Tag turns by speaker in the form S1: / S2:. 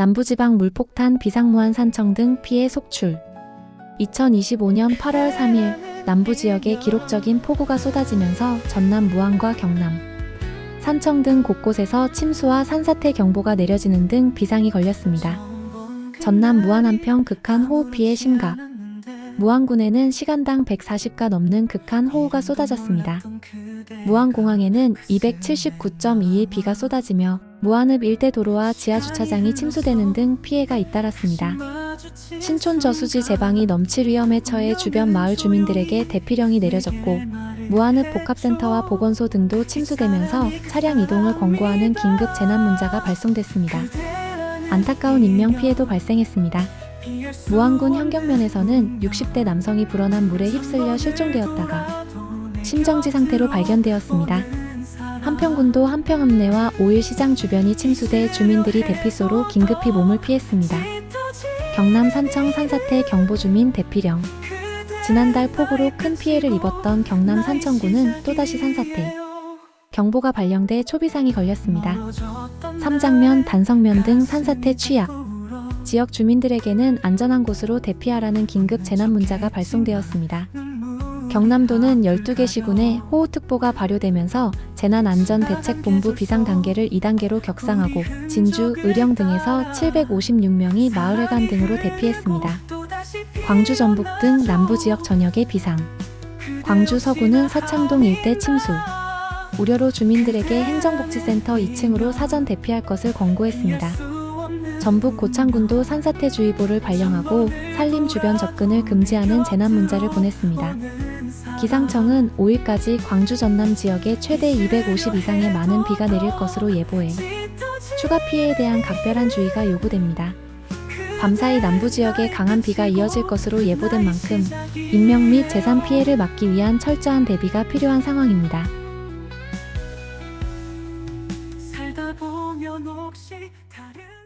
S1: 남부지방 물폭탄 비상무한 산청 등 피해 속출. 2025년 8월 3일 남부 지역에 기록적인 폭우가 쏟아지면서 전남 무안과 경남, 산청 등 곳곳에서 침수와 산사태 경보가 내려지는 등 비상이 걸렸습니다. 전남 무안 한평 극한 호우 피해 심각. 무안군에는 시간당 140가 넘는 극한 호우가 쏟아졌습니다. 무안공항에는 279.2의 비가 쏟아지며 무안읍 일대 도로와 지하주차장이 침수되는 등 피해가 잇따랐습니다. 신촌 저수지 제방이 넘칠 위험에 처해 주변 마을 주민들에게 대피령이 내려졌고 무안읍 복합센터와 보건소 등도 침수되면서 차량 이동을 권고하는 긴급 재난 문자가 발송됐습니다. 안타까운 인명 피해도 발생했습니다. 무안군 현경면에서는 60대 남성이 불어난 물에 휩쓸려 실종되었다가 심정지 상태로 발견되었습니다. 한평군도 한평읍내와 오일시장 주변이 침수돼 주민들이 대피소로 긴급히 몸을 피했습니다. 경남 산청 산사태 경보 주민 대피령. 지난달 폭우로 큰 피해를 입었던 경남 산청군은 또다시 산사태 경보가 발령돼 초비상이 걸렸습니다. 삼장면, 단성면 등 산사태 취약. 지역 주민들에게는 안전한 곳으로 대피하라는 긴급 재난 문자가 발송되었습니다. 경남도는 12개 시군에 호우특보가 발효되면서 재난안전대책본부 비상단계를 2단계로 격상하고 진주, 의령 등에서 756명이 마을회관 등으로 대피했습니다. 광주 전북 등 남부 지역 전역의 비상. 광주 서구는 서창동 일대 침수. 우려로 주민들에게 행정복지센터 2층으로 사전 대피할 것을 권고했습니다. 전북 고창군도 산사태주의보를 발령하고 산림 주변 접근을 금지하는 재난 문자를 보냈습니다. 기상청은 5일까지 광주 전남 지역에 최대 250 이상의 많은 비가 내릴 것으로 예보해 추가 피해에 대한 각별한 주의가 요구됩니다. 밤사이 남부 지역에 강한 비가 이어질 것으로 예보된 만큼 인명 및 재산 피해를 막기 위한 철저한 대비가 필요한 상황입니다.
S2: 살다 보면 혹시 다른